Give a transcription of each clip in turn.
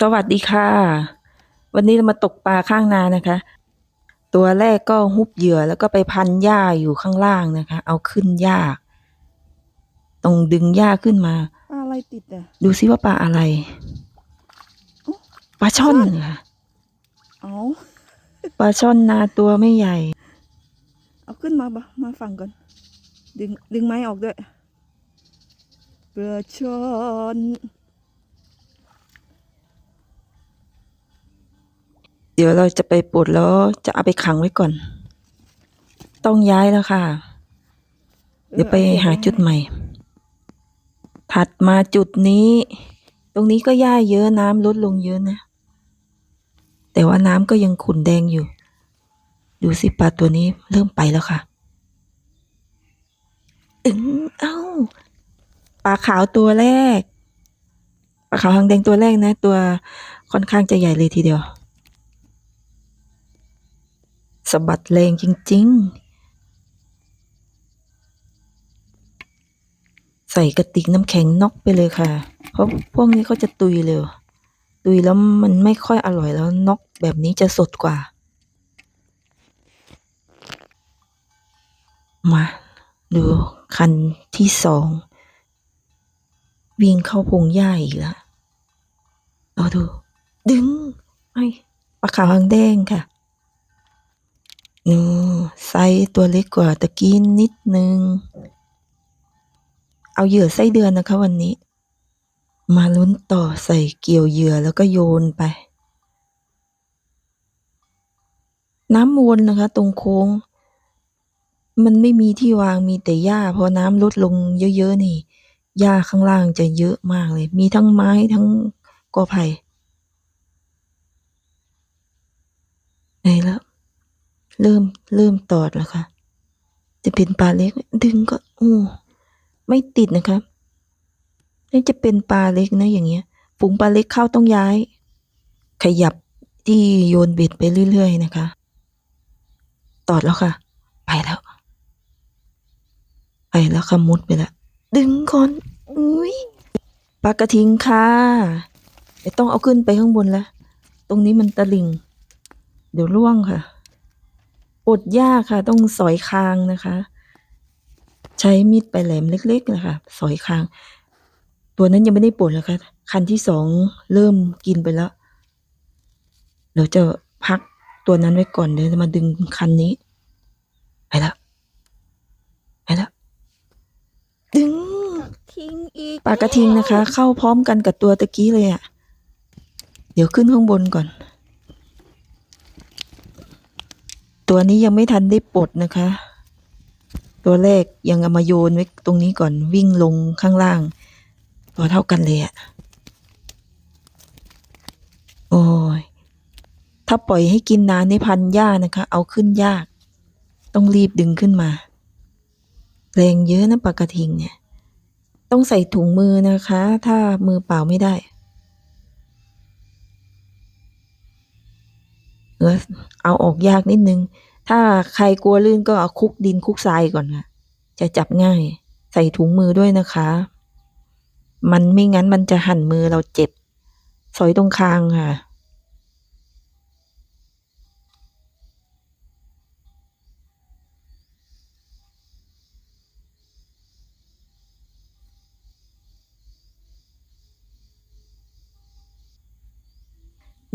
สวัสดีค่ะ วันนี้เรามาตกปลาข้างนานะคะ ตัวแรกก็ฮุบเหยื่อแล้วก็ไปพันหญ้าอยู่ข้างล่างนะคะ เอาขึ้นยากต้องดึงหญ้าขึ้นมาปลาอะไรติดอะ ดูซิว่าปลาอะไรปลาช่อนค่ะเอาปลาช่อนนาตัวไม่ใหญ่ เอาขึ้นมาบะมาฝั่งก่อน ดึงดึงไม้ออกด้วยปลาช่อน เดี๋ยวเราจะไปปลดแล้วจะเอาไปขังไว้ก่อน ต้องย้ายแล้วค่ะ เดี๋ยวไปหาจุดใหม่ ถัดมาจุดนี้ ตรงนี้ก็หญ้าเยอะน้ำลดลงเยอะนะ แต่ว่าน้ำก็ยังขุ่นแดงอยู่ ดูสิปลาตัวนี้เริ่มไปแล้วค่ะอึงเอ้าปลาขาวตัวแรกปลาขาวหางแดงตัวแรกนะ ตัวค่อนข้างจะใหญ่เลยทีเดียว สะบัดแรงจริง ๆ ใส่กระติกน้ำแข็งนอกไปเลยค่ะ เพราะพวกนี้เขาจะตุยเร็ว ตุยแล้วมันไม่ค่อยอร่อยแล้วนอกแบบนี้จะสดกว่า มา ดูคันที่สอง วิ่งเข้าพงหญ้าอีกแล้วเอาดู ดึงไอ้ปลาขาวหางแดงค่ะ นูไซส์ตัวเล็กกว่าตะกี้นิดนึง เอาเหยื่อไส้เดือนนะคะวันนี้ มาลุ้นต่อใส่เกี่ยวเหยื่อแล้วก็โยนไป น้ำวนนะคะ ตรงโค้ง มันไม่มีที่วางมีแต่หญ้าพอน้ำลดลงเยอะๆนี่หญ้าข้างล่างจะเยอะมากเลย มีทั้งไม้ทั้งกอไผ่ไหนแล้ว เริ่มเริ่มตอดแล้วค่ะ จะเป็นปลาเล็ก ดึงก็โอ้ไม่ติดนะครับนี่จะเป็นปลาเล็กนะอย่างเงี้ยฝูงปลาเล็กเข้าต้องย้าย ขยับที่โยนเบ็ดไปเรื่อยๆนะคะ ตอดแล้วค่ะ ไปแล้ว ไปแล้วค่ะมุดไปแล้วดึงก่อนอุ้ยปลากระทิงค่ะต้องเอาขึ้นไปข้างบนแล้ว ตรงนี้มันตะลิง เดี๋ยวร่วงค่ะ ปลดยากค่ะ ต้องสอยคางนะคะ ใช้มีดปลายแหลมเล็กๆนะคะสอยคาง ตัวนั้นยังไม่ได้ปลดเลยค่ะคันที่สองเริ่มกินไปแล้วเดี๋ยวจะพักตัวนั้นไว้ก่อนเดี๋ยวจะมาดึงคันนี้ไปแล้วไปแล้วดึงทิ้งอีกปลากระทิงนะคะ เข้าพร้อมกันกับตัวตะกี้เลยอะ่ะ เดี๋ยวขึ้นข้างบนก่อน ตัวนี้ยังไม่ทันได้ปลดนะคะ ตัวแรกยังเอามาโยนไว้ตรงนี้ก่อนวิ่งลงข้างล่าง ตัวเท่ากันเลยอะโอ้ย ถ้าปล่อยให้กินนานในพันหญ้านะคะ เอาขึ้นยาก ต้องรีบดึงขึ้นมา แรงเยอะนะปลากระทิงเนี่ย ต้องใส่ถุงมือนะคะ ถ้ามือเปล่าไม่ได้ เออเอาออกยากนิดนึง ถ้าใครกลัวลื่นก็เอาคุกดินคุกทรายก่อนค่ะ จะจับง่าย ใส่ถุงมือด้วยนะคะ มันไม่งั้นมันจะหั่นมือเราเจ็บ สอยตรงคางค่ะ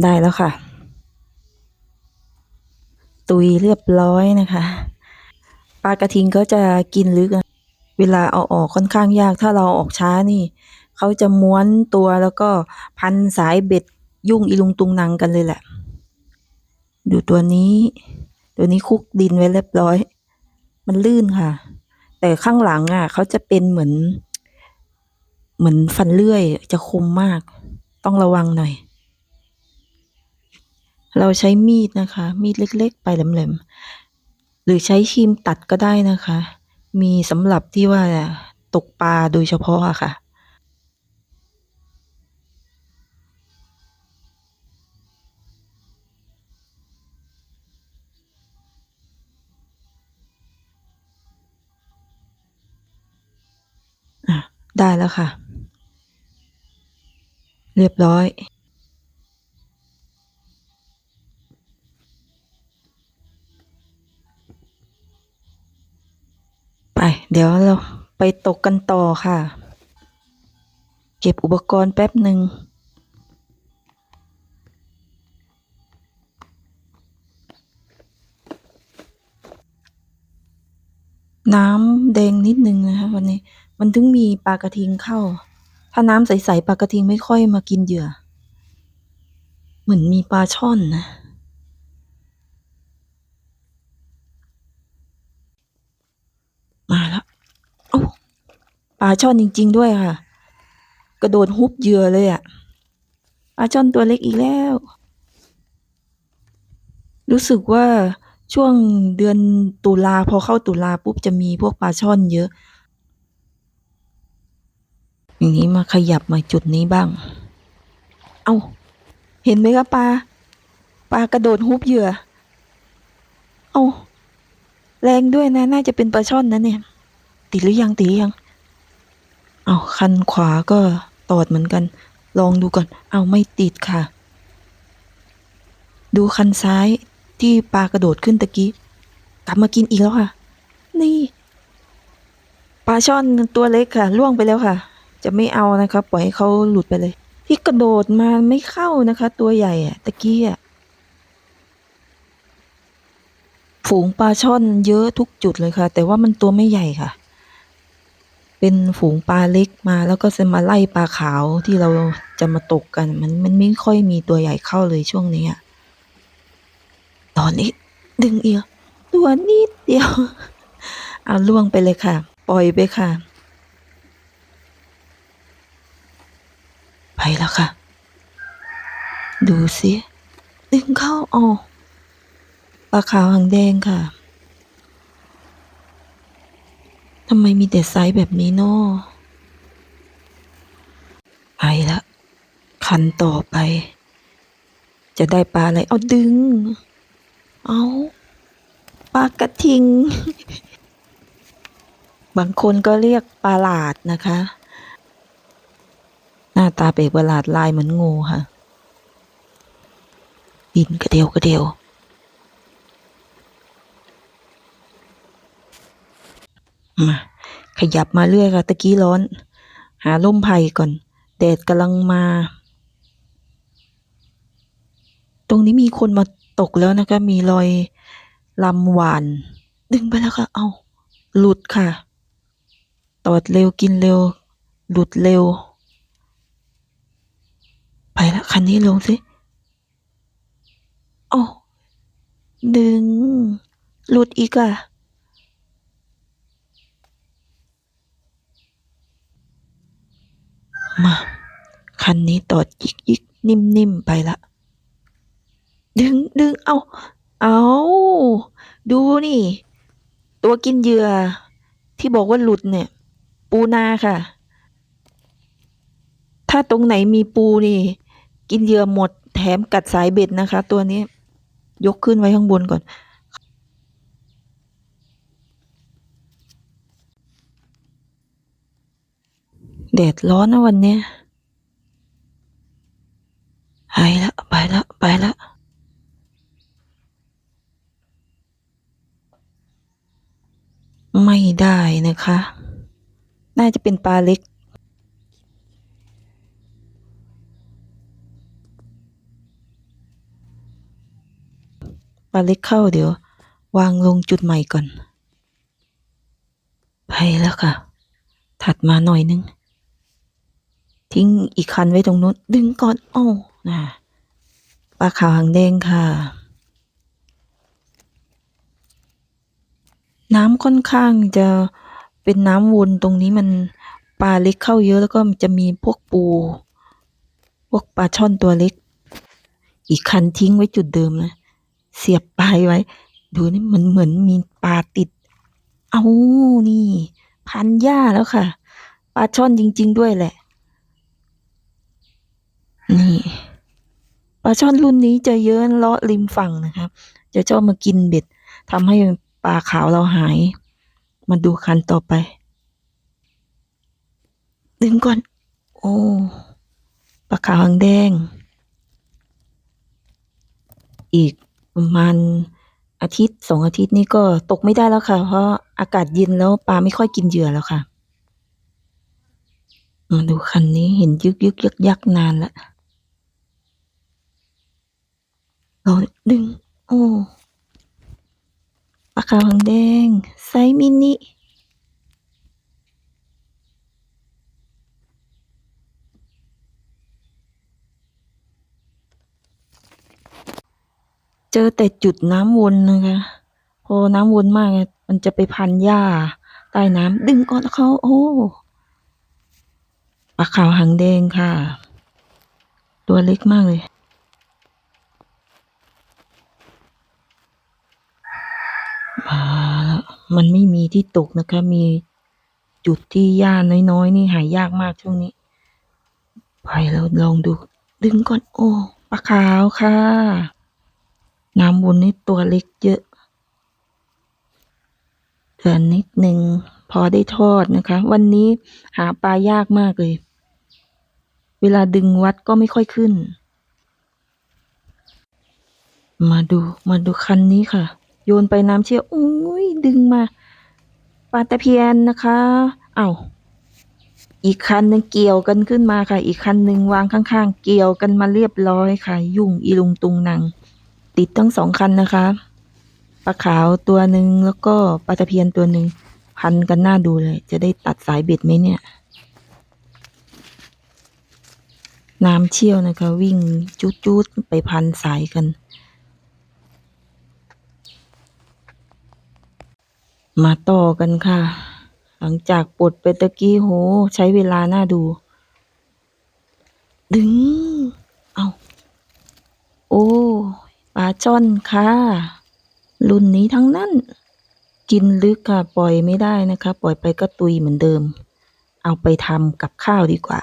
ได้แล้วค่ะ ตุยเรียบร้อยนะคะปลากระทิงก็จะกินลึกเวลาเอาออกค่อนข้างยากถ้าเราอาออกช้านี่ เขาจะม้วนตัวแล้วก็พันสายเบ็ดยุ่งอีลุงตุงนังกันเลยแหละ ดูตัวนี้ ตัวนี้คุกดินไว้เรียบร้อย มันลื่นค่ะ แต่ข้างหลังอะเขาจะเป็นเหมือน เหมือนฟันเลื่อยจะคมมาก ต้องระวังหน่อย เราใช้มีดนะคะ มีดเล็กๆไปแหลมๆ หรือใช้ครีมตัดก็ได้นะคะ มีสำหรับที่ว่าตกปลาโดยเฉพาะอะค่ะอะได้แล้วค่ะ เรียบร้อย เดี๋ยวเราไปตกกันต่อค่ะ เก็บอุปกรณ์แป๊บหนึ่ง น้ำแดงนิดนึงนะคะวันนี้ มันถึงมีปลากระทิงเข้า ถ้าน้ำใสๆปลากระทิงไม่ค่อยมากินเหยื่อ เหมือนมีปลาช่อนนะ มาแล้วโอ้า ปลาช่อนจริง ๆ ด้วยค่ะ กระโดดฮุบเหยื่อเลยอะ่ะปลาช่อนตัวเล็กอีกแล้ว รู้สึกว่าช่วงเดือนตุลาพอเข้าตุลาปุ๊บจะมีพวกปลาช่อนเยอะ อย่างนี้มาขยับมาจุดนี้บ้าง เอาเห็นไหมคะปลา ปลากระโดดฮุบเหยื่อ เอาแรงด้วยนะ น่าจะเป็นปลาช่อนนะเนี่ย ติดหรือยังติดหรือยัง เอาคันขวาก็ตอดเหมือนกัน ลองดูก่อน เอาไม่ติดค่ะ ดูคันซ้ายที่ปลากระโดดขึ้นตะกี้ กลับมากินอีกแล้วค่ะ นี่ปลาช่อนตัวเล็กค่ะ ล่วงไปแล้วค่ะ จะไม่เอานะคะปล่อยให้เขาหลุดไปเลย ที่กระโดดมาไม่เข้านะคะ ตัวใหญ่อะตะกี้อะฝูงปลาช่อนเยอะทุกจุดเลยค่ะ แต่ว่ามันตัวไม่ใหญ่ค่ะ เป็นฝูงปลาเล็กมาแล้วก็จะมาไล่ปลาขาวที่เราจะมาตกกัน มันมันไม่ค่อยมีตัวใหญ่เข้าเลยช่วงนี้อะตอนนี้ ดึงเอียวตัวนิดเดียว เอาล่วงไปเลยค่ะ ปล่อยไปค่ะ ไปแล้วค่ะ ดูสิดึงเข้าออกปลาขาวหางแดงค่ะ ทำไมมีแต่ไซส์แบบนี้นาะไปละ คันต่อไป จะได้ปลาอะไร เอาดึง เอาปลากระทิง บางคนก็เรียกปลาหลาดนะคะ หน้าตาเปรกประหลาดลายเหมือนงูค่ะ ดินกระเดียวกระเดียว มาขยับมาเรื่อยค่ะตะกี้ร้อน หาล่มไผ่ก่อน แดดกำลังมา ตรงนี้มีคนมาตกแล้วนะคะ มีรอยลำหวาน ดึงไปแล้วค่ะ เอาหลุดค่ะ ตอดเร็วกินเร็ว หลุดเร็ว ไปแล้วคันนี้ลงสิโอ้ดึง หลุดอีกอะ มา คันนี้ตอดยิกยิกนิ่มนิ่มๆไปละ ดึงดึงเอาเอาดูนี่ ตัวกินเหยื่อ ที่บอกว่าหลุดเนี่ย ปูนาค่ะ ถ้าตรงไหนมีปูนี่ กินเหยื่อหมดแถมกัดสายเบ็ดนะคะ ตัวนี้ ยกขึ้นไว้ข้างบนก่อน ดดร้อนนะวันนี้ไปละไปละไปละไม่ได้นะคะ น่าจะเป็นปลาเล็ก ปลาเล็กเข้าเดี๋ยว วางลงจุดใหม่ก่อน ไปแล้วค่ะ ถัดมาหน่อยนึง ทิ้งอีกคันไว้ตรงนู้น ดึงก่อน โอ้นะปลาขาวหางแดงค่ะ น้ำค่อนข้างจะเป็นน้ำวนตรงนี้มันปลาเล็กเข้าเยอะแล้วก็จะมีพวกปู พวกปลาช่อนตัวเล็ก อีกคันทิ้งไว้จุดเดิมนะ เสียบปลายไว้ ดูนี่มันเหมือนมีปลาติด เอานี่ พันหญ้าแล้วค่ะ ปลาช่อนจริง ๆ ด้วยแหละ นี่ปลาช่อนรุ่นนี้จะเยอะเลาะริมฝั่งนะครับ จะชอบมากินเบ็ดทำให้ปลาขาวเราหาย มาดูคันต่อไป ดึงก่อน โอ้ปลาขาวหางแดง อีกประมาณอาทิตย์สองอาทิตย์นี่ก็ตกไม่ได้แล้วค่ะ เพราะอากาศเย็นแล้วปลาไม่ค่อยกินเหยื่อแล้วค่ะ มาดูคันนี้เห็นยึกยึกยักยักนานแล้วะเราดึงโอ้ปลาขาวหางแดง ไซส์มินิเจอแต่จุดน้ำวนนะคะพอน้ำวนมากมันจะไปพันหญ้าใต้น้ำดึงก่อนเขาโอ้ปลาขาวหางแดงค่ะ ตัวเล็กมากเลย มาแล้ว มันไม่มีที่ตกนะคะ มีจุดที่หญ้าน้อยๆ นี่หายากมากช่วงนี้ ไปแล้วลองดู ดึงก่อน โอ้ปลาขาวค่ะ น้ำวนนี่ตัวเล็กเยอะเดือนนิดหนึ่งพอได้ทอดนะคะ วันนี้หาปลายากมากเลย เวลาดึงวัดก็ไม่ค่อยขึ้น มาดูมาดูคันนี้ค่ะ ยนไปน้ำเชี่ยวอุ้ยดึงมาปลาตะเพียนนะคะเอา้าอีกคันหนึ่งเกี่ยวกันขึ้นมาค่ะ อีกคันหนึ่งวางข้างๆ เกี่ยวกันมาเรียบร้อยค่ะ ยุ่งอีลุงตุงนัง ติดทั้งสองคันนะคะปลาขาวตัวหนึ่งแล้วก็ปลาตะเพียนตัวหนึ่งพันกันหน้าดูเลย จะได้ตัดสายเบ็ดไหมเนี่ย น้ำเชี่ยวนะคะ วิ่งจุดๆไปพันสายกัน มาต่อกันค่ะ หลังจากปลดไปตะกี้โห ใช้เวลาน่าดู ดึง เอาโอ้ปลาช่อนค่ะ รุ่นนี้ทั้งนั้น กินลึกค่ะ ปล่อยไม่ได้นะคะ ปล่อยไปก็ตุยเหมือนเดิม เอาไปทำกับข้าวดีกว่า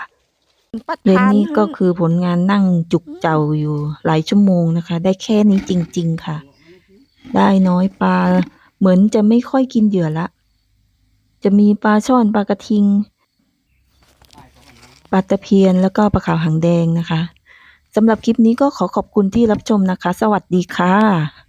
เรื่องนนี้ก็คือผลงานนั่งจุกเจ้าอยู่หลายชั่วโมงนะคะ ได้แค่นี้จริง ๆ ค่ะ ได้น้อยปลา เหมือนจะไม่ค่อยกินเหยื่อละ จะมีปลาช่อนปลากระทิงปลาตะเพียนแล้วก็ปลาขาวหางแดงนะคะสำหรับคลิปนี้ก็ขอขอบคุณที่รับชมนะคะ สวัสดีค่ะ